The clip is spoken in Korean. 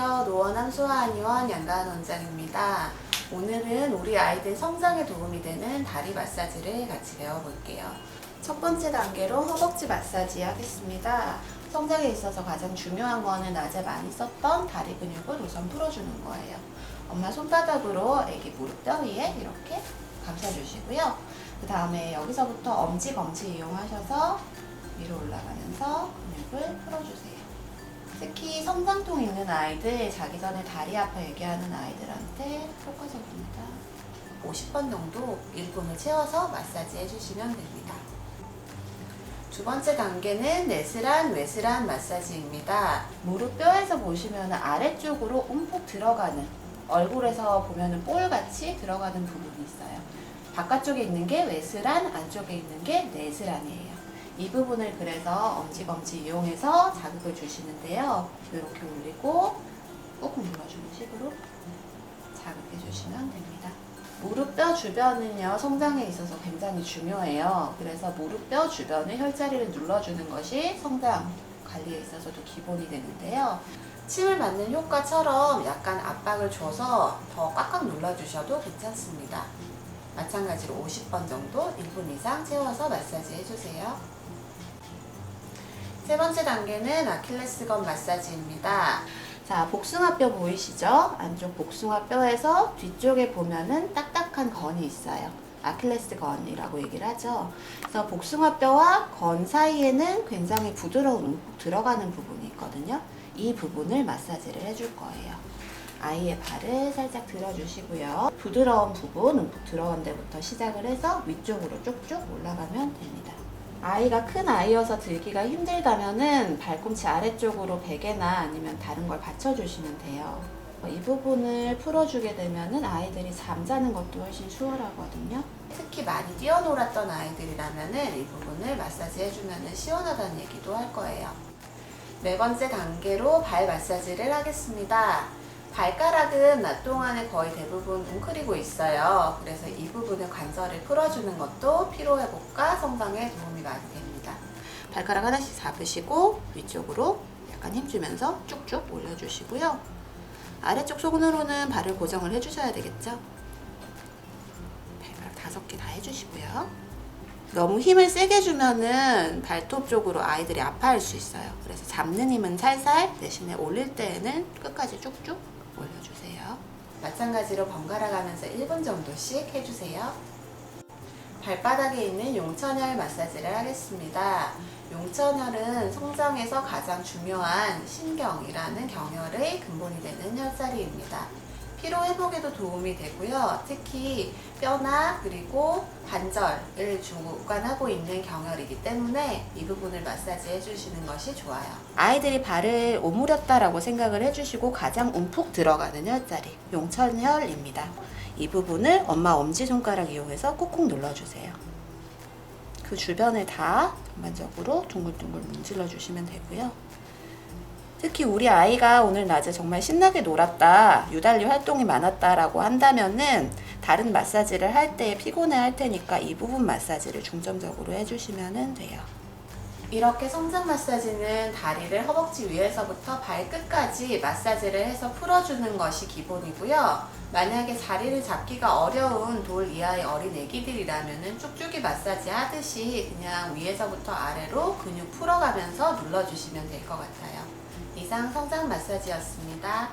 안녕하세요. 노원암 소아한의원 양가은 원장입니다. 오늘은 우리 아이들 성장에 도움이 되는 다리 마사지를 같이 배워볼게요. 첫 번째 단계로 허벅지 마사지 하겠습니다. 성장에 있어서 가장 중요한 거는 낮에 많이 썼던 다리 근육을 우선 풀어주는 거예요. 엄마 손바닥으로 애기 무릎 뼈 위에 이렇게 감싸주시고요. 그 다음에 여기서부터 엄지 검지 이용하셔서 위로 올라가면서 근육을 풀어주세요. 특히 성장통 있는 아이들, 자기 전에 다리 아파 얘기하는 아이들한테 효과적입니다. 50번 정도 1분을 채워서 마사지 해주시면 됩니다. 두 번째 단계는 내스란 외스란 마사지입니다. 무릎 뼈에서 보시면 아래쪽으로 움푹 들어가는 얼굴에서 보면 볼같이 들어가는 부분이 있어요. 바깥쪽에 있는 게 외스란, 안쪽에 있는 게 내스란이에요. 이 부분을 그래서 엄지검지 이용해서 자극을 주시는데요. 이렇게 올리고 꾹꾹 눌러주는 식으로 자극해 주시면 됩니다. 무릎뼈 주변은요, 성장에 있어서 굉장히 중요해요. 그래서 무릎뼈 주변의 혈자리를 눌러주는 것이 성장 관리에 있어서도 기본이 되는데요. 침을 맞는 효과처럼 약간 압박을 줘서 더 꽉꽉 눌러주셔도 괜찮습니다. 마찬가지로 50번 정도 1분 이상 채워서 마사지 해주세요. 세 번째 단계는 아킬레스건 마사지입니다. 자, 복숭아뼈 보이시죠? 안쪽 복숭아뼈에서 뒤쪽에 보면은 딱딱한 건이 있어요. 아킬레스 건이라고 얘기를 하죠. 그래서 복숭아뼈와 건 사이에는 굉장히 부드러운 움푹 들어가는 부분이 있거든요. 이 부분을 마사지를 해줄 거예요. 아이의 발을 살짝 들어주시고요. 부드러운 부분, 움푹 들어간 데부터 시작을 해서 위쪽으로 쭉쭉 올라가면 됩니다. 아이가 큰 아이여서 들기가 힘들다면은 발꿈치 아래쪽으로 베개나 아니면 다른 걸 받쳐주시면 돼요. 이 부분을 풀어주게 되면은 아이들이 잠자는 것도 훨씬 수월하거든요. 특히 많이 뛰어놀았던 아이들이라면은 이 부분을 마사지 해주면은 시원하다는 얘기도 할 거예요. 네 번째 단계로 발 마사지를 하겠습니다. 발가락은 낮 동안에 거의 대부분 웅크리고 있어요. 그래서 이 부분을 관절을 풀어주는 것도 피로 회복과 성장에 도움이 많이 됩니다. 발가락 하나씩 잡으시고 위쪽으로 약간 힘주면서 쭉쭉 올려주시고요. 아래쪽 손으로는 발을 고정을 해주셔야 되겠죠. 발가락 다섯 개 다 해주시고요. 너무 힘을 세게 주면은 발톱 쪽으로 아이들이 아파할 수 있어요. 그래서 잡는 힘은 살살 대신에 올릴 때에는 끝까지 쭉쭉 올려주세요. 마찬가지로 번갈아 가면서 1분 정도씩 해주세요. 발바닥에 있는 용천혈 마사지를 하겠습니다. 용천혈은 성장에서 가장 중요한 신경이라는 경혈의 근본이 되는 혈자리입니다. 피로 회복에도 도움이 되고요. 특히 뼈나 그리고 관절을 주관하고 있는 경혈이기 때문에 이 부분을 마사지 해주시는 것이 좋아요. 아이들이 발을 오므렸다라고 생각을 해주시고 가장 움푹 들어가는 혈자리 용천혈입니다. 이 부분을 엄마 엄지손가락 이용해서 꾹꾹 눌러주세요. 그 주변을 다 전반적으로 둥글둥글 문질러 주시면 되고요. 특히 우리 아이가 오늘 낮에 정말 신나게 놀았다, 유달리 활동이 많았다라고 한다면은 다른 마사지를 할 때 피곤해 할 테니까 이 부분 마사지를 중점적으로 해주시면 돼요. 이렇게 성장 마사지는 다리를 허벅지 위에서부터 발끝까지 마사지를 해서 풀어주는 것이 기본이고요. 만약에 자리를 잡기가 어려운 돌 이하의 어린 애기들이라면 쭉쭉이 마사지 하듯이 그냥 위에서부터 아래로 근육 풀어가면서 눌러주시면 될 것 같아요. 이상 성장 마사지였습니다.